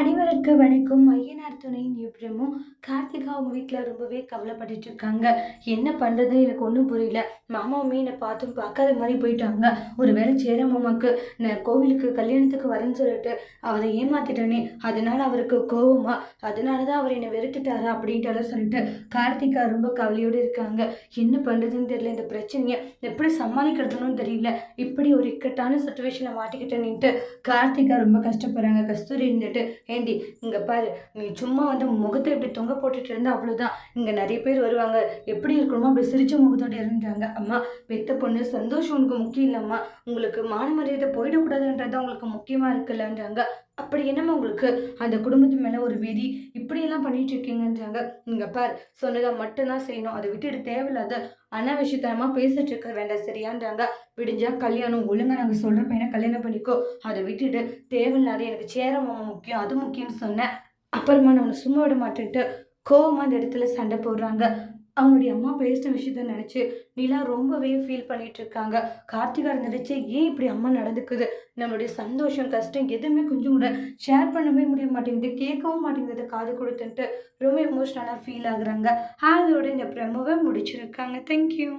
அனைவருக்கு வணக்கம். ஐயனார் துணை நிபுணமும் கார்த்திகா அவங்க வீட்டில் ரொம்பவே கவலைப்பட்டுட்டு இருக்காங்க. என்ன பண்ணுறதுன்னு எனக்கு ஒன்றும் புரியல. மாமாவுமே என்னை பார்த்தும் பார்க்காத மாதிரி போயிட்டாங்க. ஒரு வேளை சேர மாமாவுக்கு நான் கோவிலுக்கு கல்யாணத்துக்கு வரேன்னு சொல்லிட்டு அவரை ஏமாத்திட்டேனே அதனால அவருக்கு கோவமா அதனால தான் அவர் என்னை வெறுத்துட்டாரா அப்படின்ட்டு சொல்லிட்டு கார்த்திகா ரொம்ப கவலையோடு இருக்காங்க. என்ன பண்ணுறதுன்னு தெரியல. இந்த பிரச்சனையை எப்படி சமாளிக்கிறதுன்னு தெரியல. இப்படி ஒரு இக்கட்டான சுச்சுவேஷனை மாட்டிக்கிட்டேன்னுட்டு கார்த்திகா ரொம்ப கஷ்டப்படுறாங்க. கஸ்தூரி இருந்துட்டு ஏண்டி இங்கே பாரு நீ சும்மா வந்து முகத்தை இப்படி தொங்க போட்டுட்டு இருந்தா அவ்வளோதான் இங்கே நிறைய பேர் வருவாங்க. எப்படி இருக்கணுமோ அப்படி சிரிச்ச முகத்தோடு இருந்தாங்க அம்மா பெத்த பொண்ணு சந்தோஷம் உனக்கு முக்கியம் இல்லைம்மா. உங்களுக்கு மான மரியாதை போயிடக்கூடாதுன்றது உங்களுக்கு முக்கியமாக இருக்குல்லன்றாங்க. அப்படி என்னம்மா உங்களுக்கு? அந்த குடும்பத்து மேலே ஒரு வெறி இப்படியெல்லாம் பண்ணிட்டு இருக்கீங்கன்றாங்க. இங்கே பார் சொன்னதை மட்டும்தான் செய்யணும். அதை விட்டுட்டு தேவையில்லாத அனாவசியத்தனமாக பேசிட்டு இருக்க வேண்டாம் சரியான்றாங்க. விடிஞ்சா கல்யாணம் ஒழுங்காக நாங்கள் சொல்கிற பையனை கல்யாணம் பண்ணிக்கோ. அதை விட்டுட்டு தேவையில்லாத எனக்கு சேரமாக முக்கியம். அது முக்கியம்னு சொன்னேன். அப்புறமா நான் உன்னை சும்மா விட மாட்டேன்ட்டு கோவமாக அந்த இடத்துல சண்டை போடுறாங்க. அவங்களுடைய அம்மா பேசின விஷயத்த நினச்சி நிலா ரொம்பவே ஃபீல் பண்ணிகிட்டு இருக்காங்க. கார்த்திகா நினச்சி ஏன் இப்படி அம்மா நடந்துக்குது? நம்மளுடைய சந்தோஷம் கஷ்டம் எதுவுமே கொஞ்சம் கூட ஷேர் பண்ணவே முடிய மாட்டேங்குது. கேட்கவும் மாட்டேங்குது. காது கொடுத்துன்ட்டு ரொம்ப எமோஷ்னலாக ஃபீல் ஆகுறாங்க. அதோட இந்த ப்ரெமோவை முடிச்சிருக்காங்க. தேங்க்யூ